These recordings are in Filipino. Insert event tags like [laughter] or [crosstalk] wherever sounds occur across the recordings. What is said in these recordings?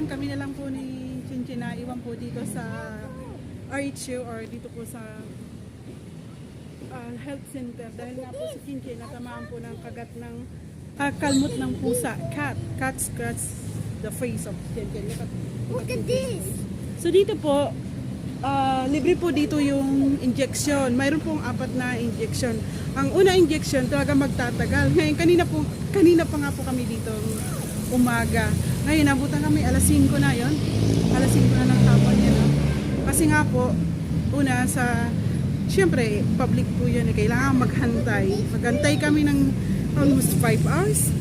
everyone, kami na lang po ni Chinchin na iwan po dito sa RHU or dito po sa ah, health center dahil nga po si Chinchin natamaan po ng kagat ng ah, kalmot ng pusa. Cat. Cat scratch the face of Chinchin. Look at, Look at this. So dito po, ah, libre po dito yung injection. Mayroon pong apat na injection. Ang una injection talaga magtatagal. Ngayon kanina po kanina pa nga po kami dito umaga. Ngayon nabutan kami alas 5 na 'yon. Alas 5 na ng hapon yun. no? Kasi nga po una sa Siyempre, public po yun. eh, Kailangan maghantay. Maghantay kami ng almost 5 hours.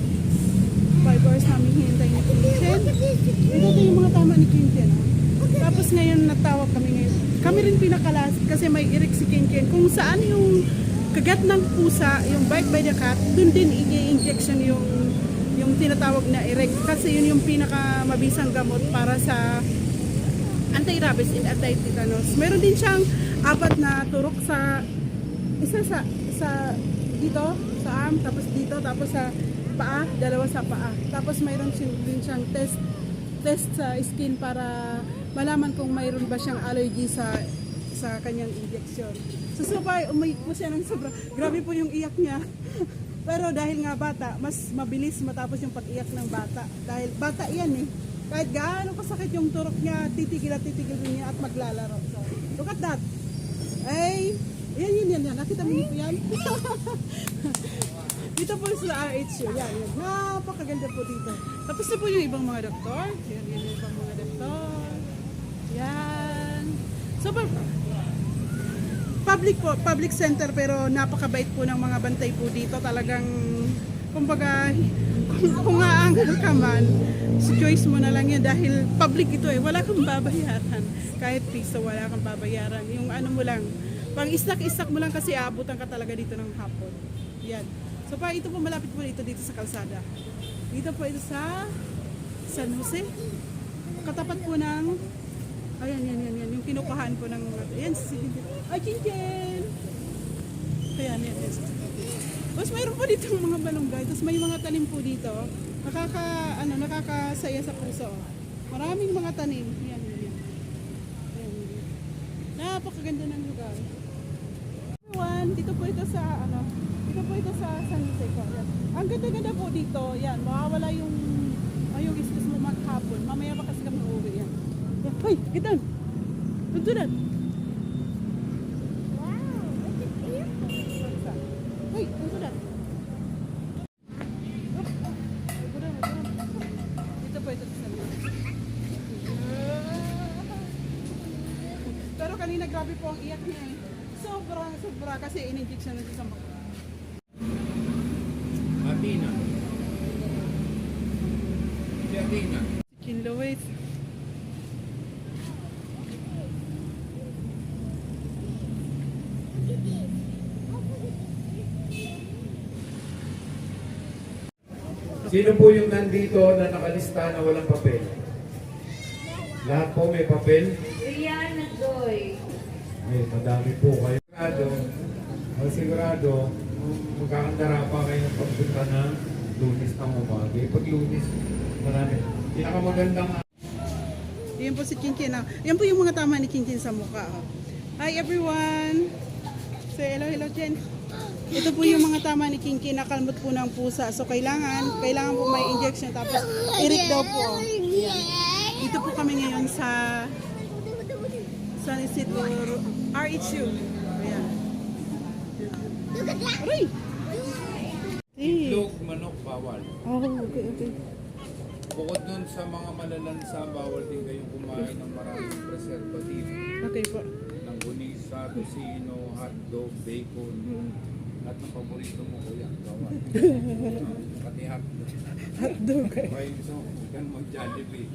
5 hours namin hinintay ni Kinchin. Ito, yung mga tama ni ah. Tapos ngayon natawag kami ngayon. Kami rin pinakalas kasi may irik si Kinchin. Kung saan yung kagat ng pusa, yung bite by the cat, dun din i-injection yung yung tinatawag na erect kasi yun yung pinaka mabisang gamot para sa anti-rabies and anti-tetanus. Meron din siyang apat na turok sa isa sa sa dito sa arm tapos dito tapos sa paa, dalawa sa paa. Tapos mayroon din siyang test test sa skin para malaman kung mayroon ba siyang allergy sa sa kanyang injection. So so far, umayik po siya ng sobra. Grabe po yung iyak niya. [laughs] Pero dahil nga bata, mas mabilis matapos yung pag-iyak ng bata. Dahil bata yan eh. Kahit gaano kasakit yung turok niya, titigil at titigil niya at maglalaro. So, look at that. Ay, yan, yan, yan, yan. Nakita mo po yan? [laughs] dito po sa RHU. Yan, yan. Napakaganda po dito. Tapos na po yung ibang mga doktor. Yan, yan yung ibang mga doktor. Yan. So, public po, public center pero napakabait po ng mga bantay po dito. Talagang, kumbaga, kung, kung aangal ka man, si choice mo na lang yan dahil public ito eh. Wala kang babayaran. Kahit piso, wala kang babayaran. Yung ano mo lang, pang istak-istak mo lang kasi aabutan ka talaga dito ng hapon. Yan. So pa ito po malapit po dito dito sa kalsada. Dito po ito sa San Jose. Katapat po ng Ayan, yan, yan, yan. Yung kinukuhaan po ng... Ayan, si Ay, chinchin! Ayan, yan. Tapos mayroon po dito mga balonggay. Tapos may mga tanim po dito. Nakaka, ano, nakakasaya sa puso. Maraming mga tanim. Yan, yan. Napakaganda ng lugar. Everyone, dito po ito sa, ano, dito po ito sa San Jose po. Ang ganda-ganda po dito. Yan, mawawala yung, ay, yung istis mo maghapon. Mamaya pa kasi kami uuwi. Yan. Hoy, get down. Ito sa. Pero kanina grabe po ang iyak niya eh. Sobra, sobra kasi in-injection na siya sa mukha. Athena. Si Athena. Chicken Louis. Look at this. Oh, look at this. Sino po yung nandito na nakalista na walang papel? Lahat po may papel? Rihanna Joy. May madami po kayo. Sigurado, o sigurado, magkakandara pa kayo ng pagpunta ng lunis ng umaga. Eh, Pag lunis, marami. Pinakamagandang Yan po si Chinchin. ah. Yan po yung mga tama ni Chinchin sa mukha. oh. Hi everyone! Say hello, hello Chen. Ito po yung mga tama ni Chinchin na kalmot po ng pusa. So kailangan, kailangan po may injection. Tapos irik daw po. Yan. Dito po kami ngayon sa San Isidro RHU. Ayan. Aray! Itlog, manok, bawal. Oh, okay, okay. Bukod dun sa mga malalansa, bawal din kayong kumain ng maraming preservative. Okay po. Ng gunisa, tocino, hotdog, bacon. At ng paborito mo, kuya, bawal. [laughs] Pati hotdog. Hotdog. Okay, so, huwag kang mag-jollibee.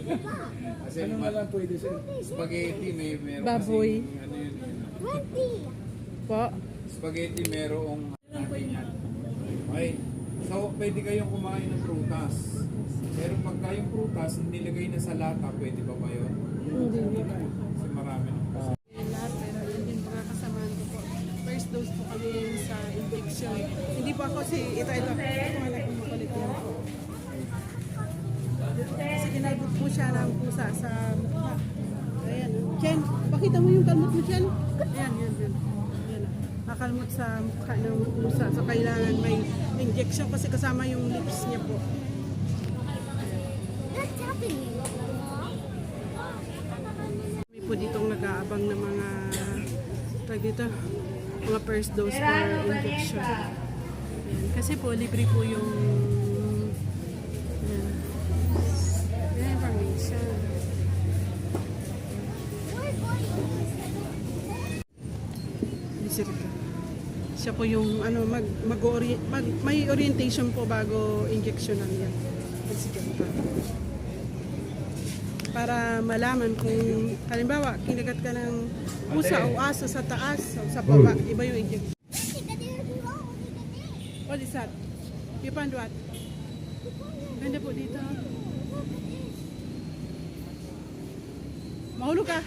[laughs] Kasi ano lang pwede sa spaghetti, may meron Baboy. kasing, ano yun, yun. Twenty. Po. Spaghetti merong yan. Okay. So, pwede kayong kumain ng prutas. Pero pagka yung prutas, nilagay na sa lata, pwede ba ba yun? Hindi. Kasi marami ng kasi. lahat pero yun din mga kasamahan ko po. First dose po kami sa injection. Hindi po ako si ito ito. Nga lang makulit yun po. Kasi ginalbot po siya ng pusa sa mukha. Ayan. Chen, pakita mo yung kalmot mo, Chen. Ayan, yan, yan. Ayan. oh. Nakalmot sa mukha ng pusa. So, kailangan may injection kasi kasama yung lips niya po. What's happening? May po ditong nag-aabang ng mga tag dito, mga first dose for. Ayan. Kasi po, libre po yung ayan. Ayan, information. Bisita. Siya po yung ano mag mag, mag may orientation po bago injection yan. Pa. Para malaman kung halimbawa kinagat ka ng pusa o aso sa taas o sa baba, iba yung injection. What is that? You found what? Ganda po dito. Mahulog ka.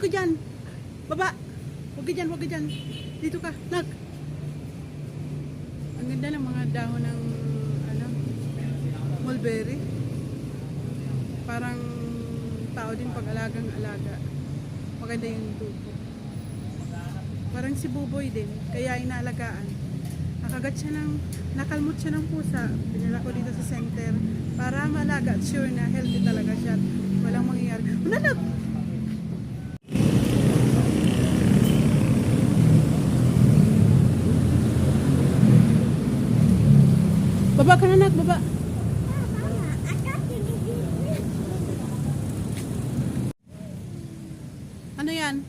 Ka dyan. Baba. Huwag ka dyan, huwag ka dyan. Dito ka. Nak. Ang ganda ng mga dahon ng ano, mulberry. Parang tao din pag alagang alaga. Maganda yung tubo. Parang si Buboy din. Kaya inaalagaan. Nakagat siya ng, nakalmot siya ng pusa. Pinala ko dito sa center. Para malaga at sure na healthy talaga siya. Walang mangyayari. Unanak! Baba ka na nak, baba. Ano yan?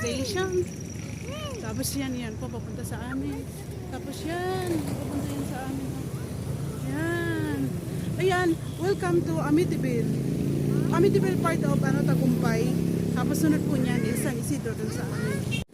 Station. Yan, yan po, papunta sa amin. Tapos yan, papunta yan sa amin. Yan. Ayan, welcome to Amityville. Amityville part of ano, Tagumpay. Tapos sunod po niyan is San Isidro dun sa amin.